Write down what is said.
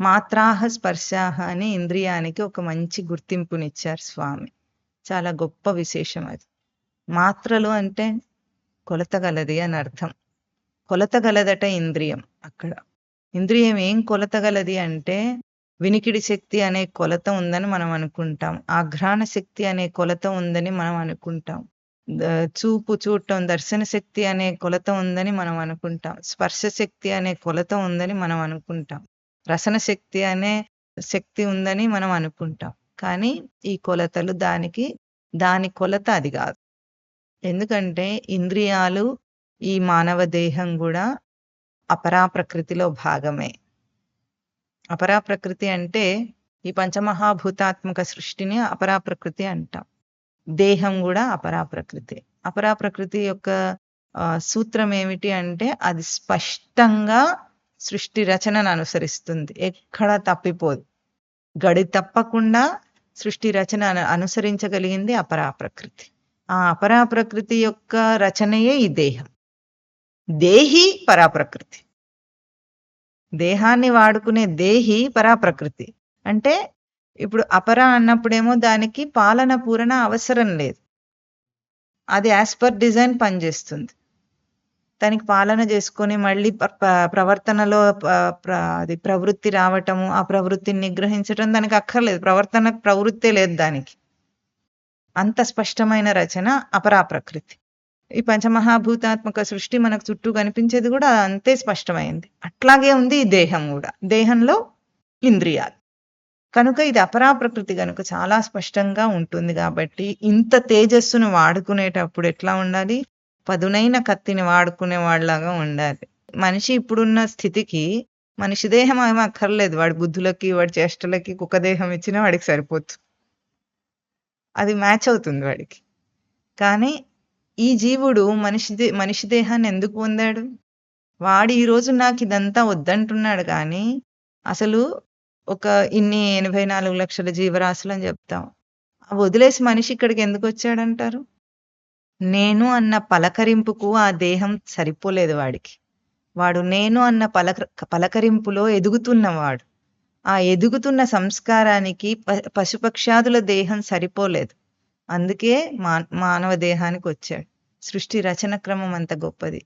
మాత్రాహ స్పర్శాహ అని ఇంద్రియానికి ఒక మంచి గుర్తింపునిచ్చారు స్వామి. చాలా గొప్ప విశేషం అది. మాత్రలు అంటే కొలతగలది అని అర్థం. కొలతగలదట ఇంద్రియం అక్కడ. ఇంద్రియం ఏం కొలతగలది అంటే వినికిడి శక్తి అనే కొలత ఉందని మనం అనుకుంటాం. ఆఘ్రాణ శక్తి అనే కొలత ఉందని మనం అనుకుంటాం. చూపు చూడటం దర్శన శక్తి అనే కొలత ఉందని మనం అనుకుంటాం. స్పర్శ శక్తి అనే కొలత ఉందని మనం అనుకుంటాం. రసన శక్తి అనే శక్తి ఉందని మనం అనుకుంటాం. కానీ ఈ కొలతలు దానికి దాని కొలత అది కాదు. ఎందుకంటే ఇంద్రియాలు ఈ మానవ దేహం కూడా అపరా ప్రకృతిలో భాగమే. అపరా ప్రకృతి అంటే ఈ పంచమహాభూతాత్మక సృష్టిని అపరా ప్రకృతి అంటాం. దేహం కూడా అపరా ప్రకృతి అపరా ప్రకృతి యొక్క సూత్రం ఏమిటి అంటే అది స్పష్టంగా సృష్టి రచనను అనుసరిస్తుంది. ఎక్కడ తప్పిపోదు. గడి తప్పకుండా సృష్టి రచన అనుసరించగలిగింది అపరా ప్రకృతి. ఆ అపరా ప్రకృతి యొక్క రచనయే ఈ దేహం. దేహి పరాప్రకృతి దేహాన్ని వాడుకునే దేహి పరాప్రకృతి అంటే ఇప్పుడు అపర అన్నప్పుడేమో దానికి పాలన పూరణ అవసరం లేదు. అది యాజ్ పర్ డిజైన్ పనిచేస్తుంది. దానికి పాలన చేసుకొని మళ్ళీ ప్రవర్తనలో ప్ర- అది ప్రవృత్తి రావటము ఆ ప్రవృత్తిని నిగ్రహించటం దానికి అక్కర్లేదు. ప్రవర్తన ప్రవృత్తే లేదు దానికి. అంత స్పష్టమైన రచన అపరా ప్రకృతి. ఈ పంచమహాభూతాత్మక సృష్టి మనకు చుట్టూ కనిపించేది కూడా అంతే స్పష్టమైంది. అట్లాగే ఉంది ఈ దేహం కూడా. దేహంలో ఇంద్రియాలు. కనుక ఇది అపరా ప్రకృతి కనుక చాలా స్పష్టంగా ఉంటుంది కాబట్టి ఇంత తేజస్సును వాడుకునేటప్పుడు ఎట్లా ఉండాలి? పదునైన కత్తిని వాడుకునే వాళ్ళలాగా ఉండాలి. మనిషి ఇప్పుడున్న స్థితికి మనిషి దేహం ఏమీ అక్కర్లేదు. వాడి బుద్ధులకి వాడి చేష్టలకి కుక్క దేహం ఇచ్చినా వాడికి సరిపోతుంది అది మ్యాచ్ అవుతుంది వాడికి. కానీ ఈ జీవుడు మనిషి దే- మనిషి దేహాన్ని ఎందుకు పొందాడు? వాడు ఈరోజు నాకు ఇదంతా వద్దంటున్నాడు కానీ అసలు ఒక ఇన్ని ఎనభై నాలుగు లక్షల జీవరాశులు అని చెప్తాం వదిలేసి మనిషి ఇక్కడికి ఎందుకు వచ్చాడంటారు? నేను అన్న పలకరింపుకు ఆ దేహం సరిపోలేదు వాడికి. వాడు నేను అన్న పలక పలకరింపులో ఎదుగుతున్నవాడు ఆ ఎదుగుతున్న సంస్కారానికి ప- పశుపక్షాదుల దేహం సరిపోలేదు. అందుకే మా మానవ దేహానికి వచ్చాడు. సృష్టి రచన క్రమం అంత గొప్పది.